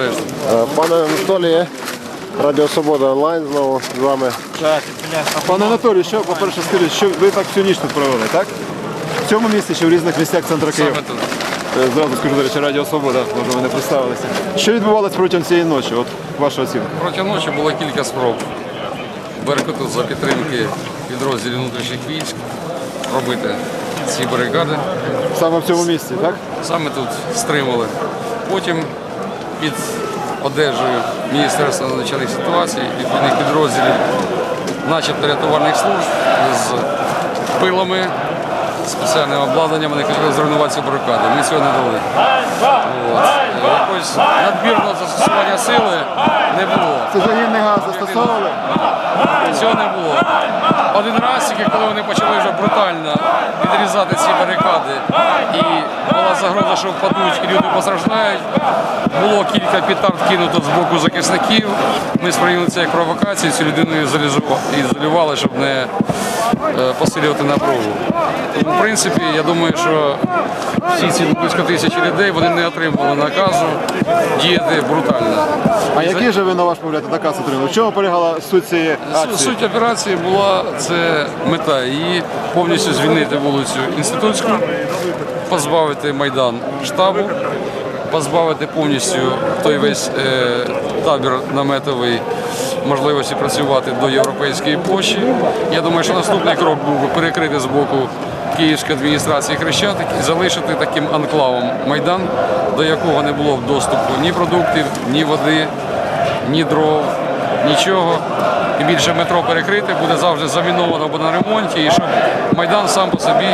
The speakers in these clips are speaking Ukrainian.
нарешті. Е, Пане Анатоліє, Радіо Свобода онлайн знову з вами. Пане Анатолій, що, по-перше, скажіть, що ви так всю ніч тут провели, так? В цьому місці чи в різних місцях центру Києва? Саме тут. Е, Зразу скажу, до речі, Радіо Свобода, може ви не представилися. Що відбувалось протягом цієї ночі? От ваша оцінка. Протягом ночі було кілька спроб Беркуту за підтримки підрозділів внутрішніх військ робити ці барикади. Саме в цьому місці, так? Саме тут стримали. Потім під одежею Міністерства надзвичайних ситуацій, відповідних підрозділів, начебто рятувальних служб з пилами, спеціальним обладнанням, вони хотіли зруйнувати ці барикади. Ми цього не дали. Е, Якось надмірного застосування сили не було. Це загінний газ застосовували? Цього не було. Один раз, тільки коли вони почали вже брутально відрізати ці барикади, і була загроза, що впадуть і люди постраждають. Було кілька петард кинуто з боку захисників. Ми сприйняли це як провокацію, цю людину ізолювали, щоб не посилювати напругу. Тому, в принципі, я думаю, що всі ці близько тисячі людей вони не отримали наказу діяти брутально. А який же ви, на ваш погляд, наказ отримали? В чому полягала суть цієї акції? Суть операції була це мета її повністю звільнити вулицю інститутську, позбавити майдан штабу, позбавити повністю той весь е, табір наметовий можливості працювати до європейської площі. Я думаю, що наступний крок був би перекрити з боку Київської адміністрації Хрещатик і залишити таким анклавом майдан, до якого не було б доступу ні продуктів, ні води, ні дров, нічого. І більше метро перекрите, буде завжди заміновано або на ремонті, і щоб майдан сам по собі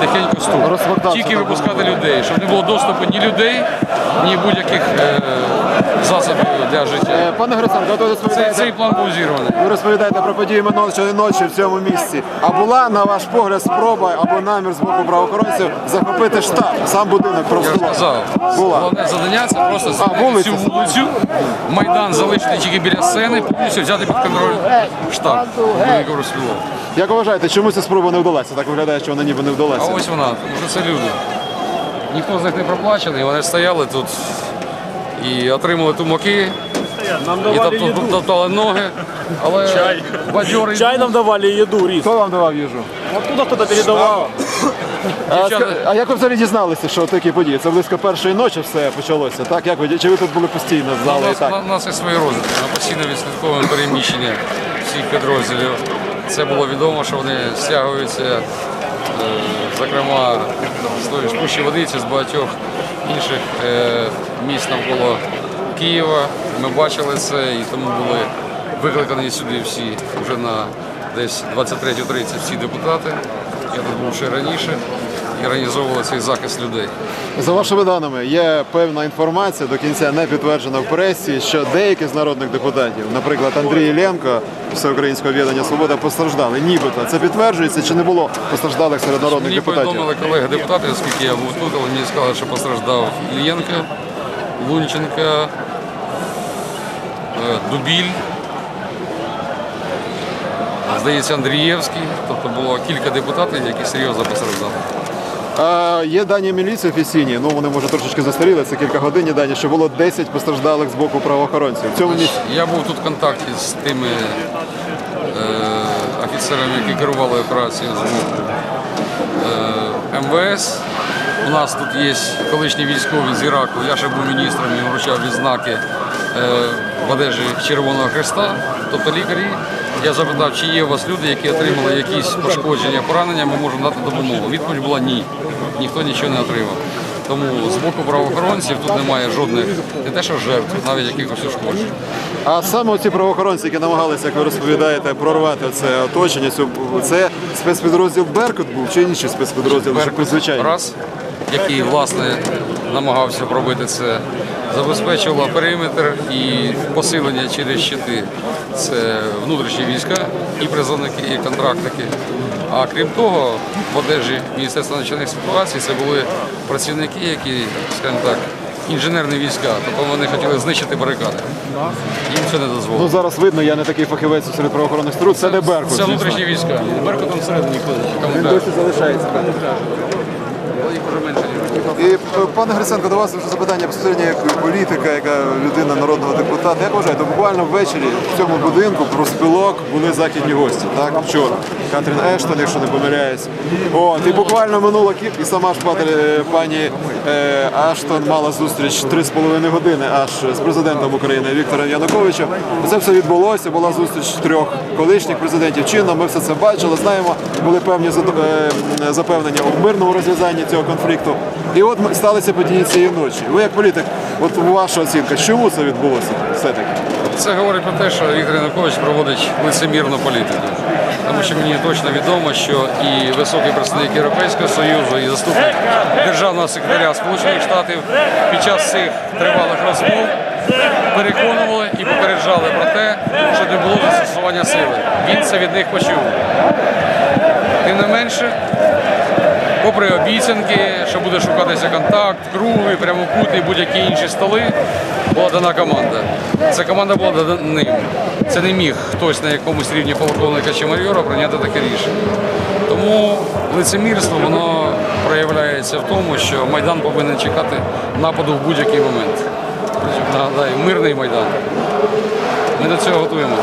тихенько стук. Тільки випускати людей, щоб не було доступу ні людей, ні будь-яких е, засобів для життя. Е, Пане Гриценко, ви розповідаєте, цей план був зірваний. ви розповідаєте про події минулої ночі в цьому місці. А була, на ваш погляд, спроба або намір з боку правоохоронців захопити штаб, сам будинок Я сказав, Була. головне завдання це просто вулиця. цю вулицю, майдан залишити тільки біля сцени, повністю взяти під контроль штаб. Як ви вважаєте, чому ця спроба не вдалася? Так виглядає, що вона ніби не вдалася. А ось вона, тому що це люди. Ніхто з них не проплачений, вони стояли тут і отримали тумаки, Нам і давали топ- еду. топтали ноги, але бадьорий Чай нам давали и еду, рис. Хто вам давав їжу? Откуда кто-то передавал? А, Дівчата- ска- а як ви взагалі дізналися, що такі події? Це близько першої ночі все почалося, так? Як ви чи ви тут були постійно, У знали і нас, так? у нас є свої розвитки. Ми постійно відслідковуємо переміщення всіх підрозділів. Це було відомо, що вони стягуються, е, зокрема, з тої ж пущі водиці, з багатьох інших е, міст навколо Києва. Ми бачили це і тому були викликані сюди всі вже на десь 23.30 всі депутати. Я тут був ще раніше і організовували цей захист людей. За вашими даними, є певна інформація, до кінця не підтверджена в пресі, що деякі з народних депутатів, наприклад, Андрій Іллєнко, Всеукраїнського об'єднання Свобода, постраждали. Нібито це підтверджується чи не було постраждалих серед народних Мені депутатів? повідомили колеги депутати, оскільки я був тут, але мені сказали, що постраждав Ільєнко, Лунченко, е, Дубіль, здається, Андрієвський. Тобто було кілька депутатів, які серйозно постраждали. А, є дані міліції офіційні, ну вони може трошечки застаріли, це кілька годин є дані, що було 10 постраждалих з боку правоохоронців. В цьому місці Я був тут в контакті з тими е, офіцерами, які керували операцією з боку е, МВС. У нас тут є колишні військові з Іраку. Я ще був міністром і вручав відзнаки е, в одежі Червоного Хреста, тобто лікарі. Я запитав, чи є у вас люди, які отримали якісь пошкодження, поранення, ми можемо дати допомогу. Відповідь була ні. Ніхто нічого не отримав. Тому з боку правоохоронців тут немає жодних не те, що жертв, навіть якихось ушкоджень. А саме ці правоохоронці, які намагалися, як ви розповідаєте, прорвати це оточення, це спецпідрозділ Беркут був чи інший спецпідрозділ, Беркут звичайно. раз, який власне намагався пробити це, забезпечувала периметр і посилення через щити. Це внутрішні війська, і призовники, і контрактники. А крім того, в одежі Міністерства надзвичайних ситуацій це були працівники, які, скажімо так, інженерні війська, тобто вони хотіли знищити барикади. Їм це не Ну зараз видно, я не такий фахівець серед правоохоронних структур. Це не Беркут. Це внутрішні війська. Беркутом всередині ходить. Він досі залишається. І е, пане Гриценко, до вас вже запитання безпосередньо як політика, яка людина народного депутата. Як вважаєте, буквально ввечері в цьому будинку профспілок були західні гості, так? Вчора. Катрін Ештон, якщо не помиляюсь. От, і буквально минуло кіп, і сама ж пані, пані е, Аштон мала зустріч 3,5 години аж з президентом України Віктором Януковичем. Це все відбулося. Була зустріч трьох колишніх президентів чинно. Ми все це бачили, знаємо. Були певні е, запевнення у мирному розв'язанні цього конфлікту. І от сталися події цієї ночі. Ви як політик, от ваша оцінка, чому це відбулося все-таки? Це говорить про те, що Віктор Янукович проводить лицемірну політику. Тому що мені точно відомо, що і високий представник Європейського Союзу, і заступник державного секретаря Сполучених Штатів під час цих тривалих розмов переконували і попереджали про те, що не було застосування сили. Він це від них почув. Тим не менше, попри обіцянки, що буде шукатися контакт, круги, прямокутні, будь-які інші столи, була дана команда. Ця команда була дана ним. Це не міг хтось на якомусь рівні полковника чи майора прийняти таке рішення. Тому лицемірство воно проявляється в тому, що Майдан повинен чекати нападу в будь-який момент. Мирний Майдан. Ми до цього готуємо.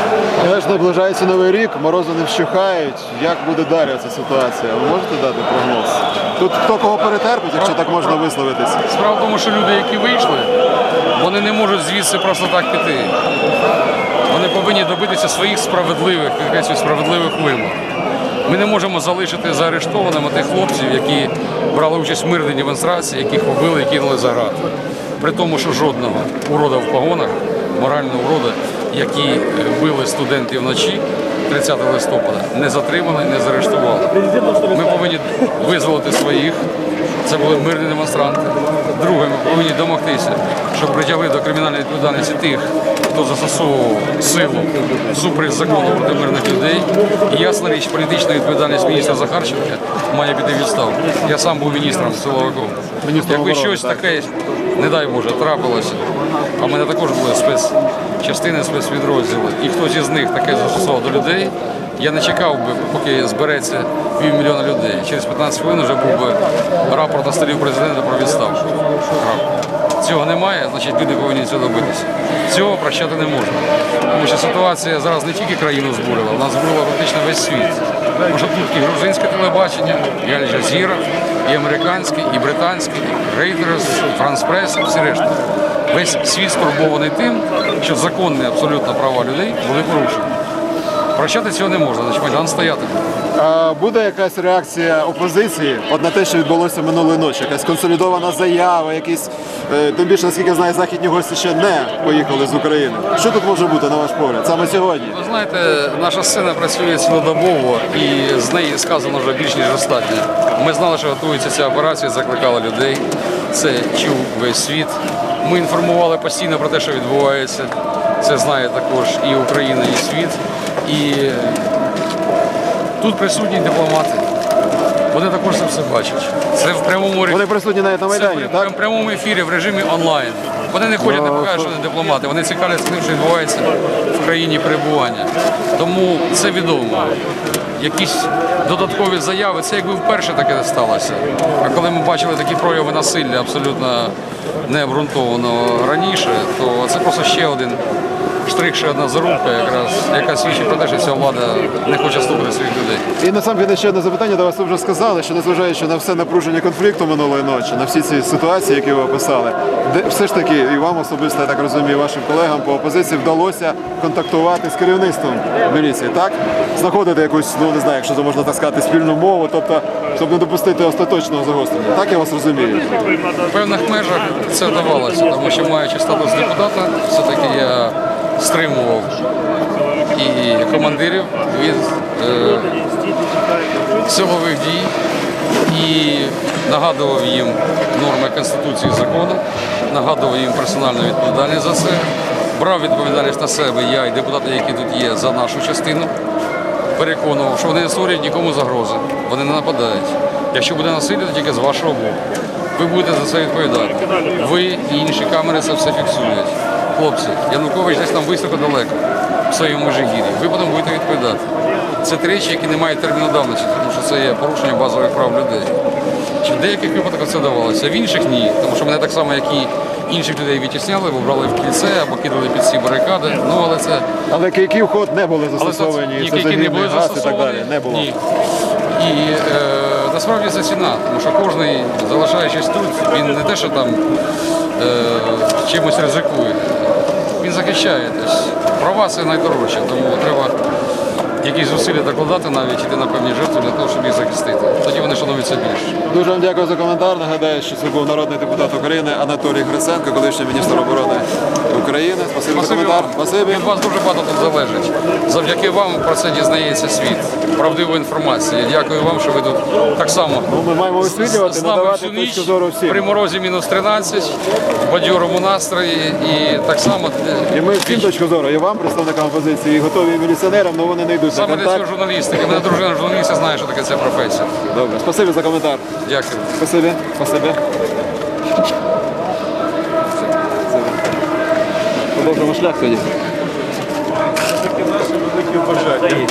Але ж наближається новий рік, морози не вщухають. Як буде далі ця ситуація? Ви можете дати прогноз? Тут хто кого перетерпить, якщо так можна висловитись? Справа в тому, що люди, які вийшли, вони не можуть звідси просто так піти. Вони повинні добитися своїх справедливих, підкреслюю, справедливих вимог. Ми не можемо залишити заарештованими тих хлопців, які брали участь в мирній демонстрації, яких побили і кинули за грати. При тому, що жодного урода в погонах, морального урода, які е, били студентів вночі 30 листопада, не затримали, не заарештували. Ми повинні визволити своїх. Це були мирні демонстранти. Друге, ми повинні домогтися, щоб притягли до кримінальної відповідальності тих, хто застосовував силу супереч закону проти мирних людей. І ясна річ, політична відповідальність міністра Захарченка має піти відставку. Я сам був міністром силовиком. Якби щось так. таке, не дай Боже, трапилося. А в мене також були спецчастини, спецпідрозділи. І хтось із них таке застосував до людей. Я не чекав би, поки збереться півмільйона людей. Через 15 хвилин вже був би рапорт на столі президента про відставку. Цього немає, значить люди повинні цього добитися. Цього прощати не можна. Тому що ситуація зараз не тільки країну збурила, вона збурила практично весь світ. Тому що тут і грузинське телебачення, і Аль-Джазіра, і американське, і британське, і Reuters, Прес, і всі решта. Весь світ стурбований тим, що законні абсолютно права людей були порушені. Прощати цього не можна, значить Майдан стоятиме. А буде якась реакція опозиції от на те, що відбулося минулої ночі? Якась консолідована заява, якісь е, тим більше, наскільки знаю, західні гості ще не поїхали з України. Що тут може бути на ваш погляд? Саме сьогодні? Ви знаєте, наша сцена працює цілодобово і з неї сказано вже більш ніж достатньо. Ми знали, що готується ця операція, закликали людей. Це чув весь світ. Ми інформували постійно про те, що відбувається. Це знає також і Україна, і світ. І тут присутні дипломати. Вони також це все бачать. Це в прямому Вони присутні навіть на це Майдані, в так? прямому ефірі в режимі онлайн. Вони не ходять, не покажуть, що вони дипломати. Вони цікавляться тим, що відбувається в країні перебування. Тому це відомо. Якісь додаткові заяви, це якби вперше таке сталося. А коли ми бачили такі прояви насилля абсолютно необґрунтованого раніше, то це просто ще один штрих, ще одна зарубка, якраз, яка свідчить про те, що ця влада не хоче слухати своїх людей. І на сам ще одне запитання до вас. Ви вже сказали, що незважаючи на все напруження конфлікту минулої ночі, на всі ці ситуації, які ви описали, де все ж таки і вам особисто, я так розумію, і вашим колегам по опозиції вдалося контактувати з керівництвом міліції, так? Знаходити якусь, ну не знаю, якщо це можна так сказати, спільну мову, тобто, щоб не допустити остаточного загострення. Так я вас розумію. В певних межах це вдавалося, тому що маючи статус депутата, все-таки я стримував і командирів від е, силових дій і нагадував їм норми Конституції закону, нагадував їм персональну відповідальність за це. Брав відповідальність на себе я і депутати, які тут є, за нашу частину. Переконував, що вони не створюють нікому загрози, вони не нападають. Якщо буде насилля, то тільки з вашого боку. Ви будете за це відповідати. Ви і інші камери це все фіксують. Хлопці, Янукович десь там високо далеко в своєму межигір'ї. Ви потім будете відповідати. Це ті речі, які не мають терміну давності, тому що це є порушення базових прав людей. речі. В деяких випадках це давалося, в інших ні. Тому що мене так само, як і інших людей відтісняли, брали в кільце або кидали під ці барикади. Ну але це Але кийки в ход не були але це застосовані, ні, не були газ і так далі. Не було. Ні. І е, насправді це ціна, тому що кожен, залишаючись тут, він не те, що там е, чимось ризикує. Він захищає десь. Права це найдорожче, тому треба якісь зусилля докладати, навіть іти на певні жертви для того, щоб їх захистити. Тоді вони шануються більше. Дуже вам дякую за коментар. Нагадаю, що це був народний депутат України Анатолій Гриценко, колишній міністр оборони України. Спасибі за коментар. Спасибі. Від вас дуже багато тут залежить. Завдяки вам про це дізнається світ. Правдиву інформацію. Дякую вам, що ви тут так само. Ну, ми маємо нами надавати точку зору всім. при морозі мінус 13, в бадьорому настрої і так само е, І ми всім точку зору, і вам, представникам опозиції, і готові і міліціонерам, але вони не йдуть на саме для цього контакт. журналістики. Мене дружина журналіста знає, що таке ця професія. Добре, спасибі за коментар. Дякую. Спасибі, спасибі. Продовжимо шлях тоді. Таке наше велике бажання.